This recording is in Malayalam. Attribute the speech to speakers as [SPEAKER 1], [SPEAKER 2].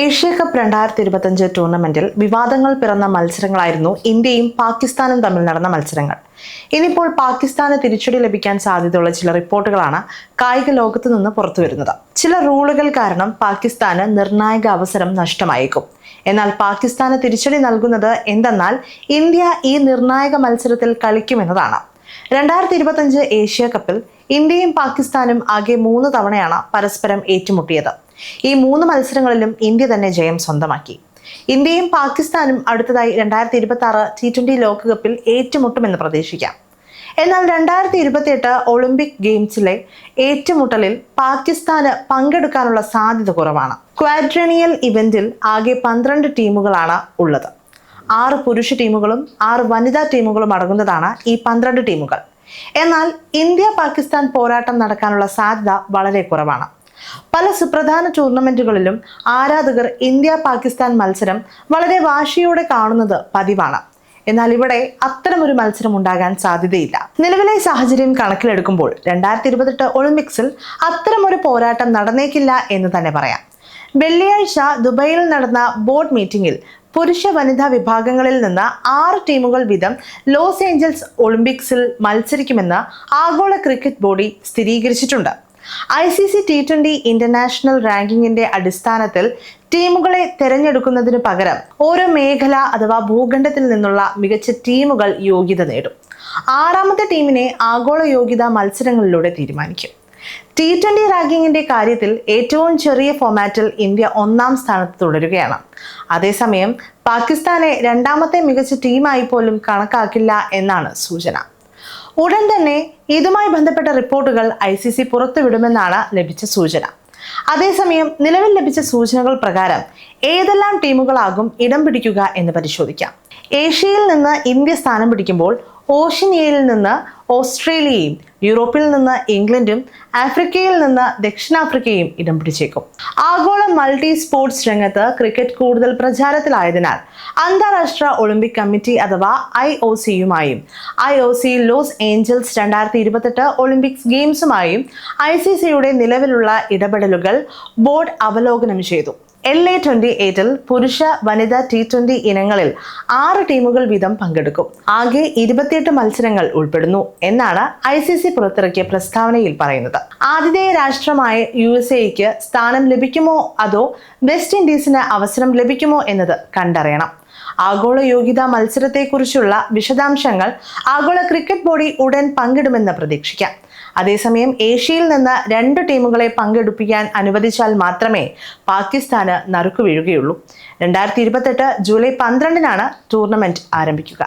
[SPEAKER 1] ഏഷ്യ കപ്പ് രണ്ടായിരത്തി ഇരുപത്തഞ്ച് ടൂർണമെന്റിൽ വിവാദങ്ങൾ പിറന്ന മത്സരങ്ങളായിരുന്നു ഇന്ത്യയും പാകിസ്ഥാനും തമ്മിൽ നടന്ന മത്സരങ്ങൾ. ഇനിയിപ്പോൾ പാകിസ്ഥാന് തിരിച്ചടി ലഭിക്കാൻ സാധ്യതയുള്ള ചില റിപ്പോർട്ടുകളാണ് കായിക ലോകത്ത് നിന്ന് പുറത്തുവരുന്നത്. ചില റൂളുകൾ കാരണം പാകിസ്ഥാന് നിർണായക അവസരം നഷ്ടമായേക്കും. എന്നാൽ പാകിസ്ഥാന് തിരിച്ചടി നൽകുന്നത് എന്തെന്നാൽ ഇന്ത്യ ഈ നിർണായക മത്സരത്തിൽ കളിക്കുമെന്നതാണ്. രണ്ടായിരത്തി ഇരുപത്തഞ്ച് ഏഷ്യ കപ്പിൽ ഇന്ത്യയും പാകിസ്ഥാനും ആകെ മൂന്ന് തവണയാണ് പരസ്പരം ഏറ്റുമുട്ടിയത്. ഈ മൂന്ന് മത്സരങ്ങളിലും ഇന്ത്യ തന്നെ ജയം സ്വന്തമാക്കി. ഇന്ത്യയും പാകിസ്ഥാനും അടുത്തതായി രണ്ടായിരത്തി ഇരുപത്തി ആറ് ടി ട്വന്റി ലോകകപ്പിൽ ഏറ്റുമുട്ടുമെന്ന് പ്രതീക്ഷിക്കാം. എന്നാൽ രണ്ടായിരത്തി ഇരുപത്തിയെട്ട് ഒളിമ്പിക് ഗെയിംസിലെ ഏറ്റുമുട്ടലിൽ പാകിസ്ഥാന് പങ്കെടുക്കാനുള്ള സാധ്യത കുറവാണ്. ക്വാഡ്രണിയൽ ഇവന്റിൽ ആകെ പന്ത്രണ്ട് ടീമുകളാണ് ഉള്ളത്. ആറ് പുരുഷ ടീമുകളും ആറ് വനിതാ ടീമുകളും അടങ്ങുന്നതാണ് ഈ പന്ത്രണ്ട് ടീമുകൾ. എന്നാൽ ഇന്ത്യ പാകിസ്ഥാൻ പോരാട്ടം നടക്കാനുള്ള സാധ്യത വളരെ കുറവാണ്. പല സുപ്രധാന ടൂർണമെന്റുകളിലും ആരാധകർ ഇന്ത്യ പാകിസ്ഥാൻ മത്സരം വളരെ വാശിയോടെ കാണുന്നത് പതിവാണ്. എന്നാൽ ഇവിടെ അത്തരമൊരു മത്സരം ഉണ്ടാകാൻ സാധ്യതയില്ല. നിലവിലെ സാഹചര്യം കണക്കിലെടുക്കുമ്പോൾ രണ്ടായിരത്തി ഇരുപത്തെട്ട് ഒളിമ്പിക്സിൽ അത്തരമൊരു പോരാട്ടം നടന്നേക്കില്ല എന്ന് തന്നെ പറയാം. വെള്ളിയാഴ്ച ദുബൈയിൽ നടന്ന ബോർഡ് മീറ്റിംഗിൽ പുരുഷ വനിതാ വിഭാഗങ്ങളിൽ നിന്ന് ആറ് ടീമുകൾ വീതം ലോസ് ഏഞ്ചൽസ് ഒളിമ്പിക്സിൽ മത്സരിക്കുമെന്ന് ആഗോള ക്രിക്കറ്റ് ബോഡി സ്ഥിരീകരിച്ചിട്ടുണ്ട്. I C C T twenty international റാങ്കിങ്ങിന്റെ അടിസ്ഥാനത്തിൽ ടീമുകളെ തെരഞ്ഞെടുക്കുന്നതിന് പകരം ഓരോ മേഖല അഥവാ ഭൂഖണ്ഡത്തിൽ നിന്നുള്ള മികച്ച ടീമുകൾ യോഗ്യത നേടും. ആറാമത്തെ ടീമിനെ ആഗോള യോഗ്യതാ മത്സരങ്ങളിലൂടെ തീരുമാനിക്കും. ടി ട്വന്റി റാങ്കിങ്ങിന്റെ കാര്യത്തിൽ ഏറ്റവും ചെറിയ ഫോമാറ്റിൽ ഇന്ത്യ ഒന്നാം സ്ഥാനത്ത് തുടരുകയാണ്. അതേസമയം പാകിസ്ഥാനെ രണ്ടാമത്തെ മികച്ച ടീമായി പോലും കണക്കാക്കില്ല എന്നാണ് സൂചന. ഉടൻ തന്നെ ഇതുമായി ബന്ധപ്പെട്ട റിപ്പോർട്ടുകൾ ഐ സി സി പുറത്തുവിടുമെന്നാണ് ലഭിച്ച സൂചന. അതേസമയം നിലവിൽ ലഭിച്ച സൂചനകൾ പ്രകാരം ഏതെല്ലാം ടീമുകളാകും ഇടം പിടിക്കുക എന്ന് പരിശോധിക്കാം. ഏഷ്യയിൽ നിന്ന് ഇന്ത്യ സ്ഥാനം പിടിക്കുമ്പോൾ ഓഷ്യനിയയിൽ നിന്ന് ഓസ്ട്രേലിയയും യൂറോപ്പിൽ നിന്ന് ഇംഗ്ലണ്ടും ആഫ്രിക്കയിൽ നിന്ന് ദക്ഷിണാഫ്രിക്കയും ഇടം പിടിച്ചേക്കും. ആഗോള മൾട്ടി സ്പോർട്സ് രംഗത്ത് ക്രിക്കറ്റ് കൂടുതൽ പ്രചാരത്തിലായതിനാൽ അന്താരാഷ്ട്ര ഒളിമ്പിക് കമ്മിറ്റി അഥവാ I O സിയുമായും I O C Los Angeles രണ്ടായിരത്തി ഇരുപത്തെട്ട് ഒളിമ്പിക്സ് ഗെയിംസുമായും ഐ സി സിയുടെ നിലവിലുള്ള ഇടപെടലുകൾ ബോർഡ് അവലോകനം ചെയ്തു. എൽ എ ട്വന്റി എയ്റ്റിൽ പുരുഷ വനിതാ ടി ട്വന്റി ഇനങ്ങളിൽ ആറ് ടീമുകൾ വീതം പങ്കെടുക്കും. ആകെ ഇരുപത്തിയെട്ട് മത്സരങ്ങൾ ഉൾപ്പെടുന്നു. എന്നാണ് ഐ സി സി പുറത്തിറക്കിയ പ്രസ്താവനയിൽ പറയുന്നത്. ആതിഥേയ രാഷ്ട്രമായ യു എസ് എക്ക് സ്ഥാനം ലഭിക്കുമോ? അതോ വെസ്റ്റ് ഇൻഡീസിന് അവസരം ലഭിക്കുമോ എന്നത് കണ്ടറിയണം. ആഗോള യോഗ്യതാ മത്സരത്തെക്കുറിച്ചുള്ള വിശദാംശങ്ങൾ ആഗോള ക്രിക്കറ്റ് ബോഡി ഉടൻ പങ്കിടുമെന്ന് പ്രതീക്ഷിക്കാം. അതേസമയം ഏഷ്യയിൽ നിന്ന് രണ്ട് ടീമുകളെ പങ്കെടുപ്പിക്കാൻ അനുവദിച്ചാൽ മാത്രമേ പാകിസ്ഥാന് നറുക്കു വീഴുകയുള്ളൂ. രണ്ടായിരത്തി ഇരുപത്തെട്ട് ജൂലൈ പന്ത്രണ്ടിനാണ് ടൂർണമെന്റ് ആരംഭിക്കുക.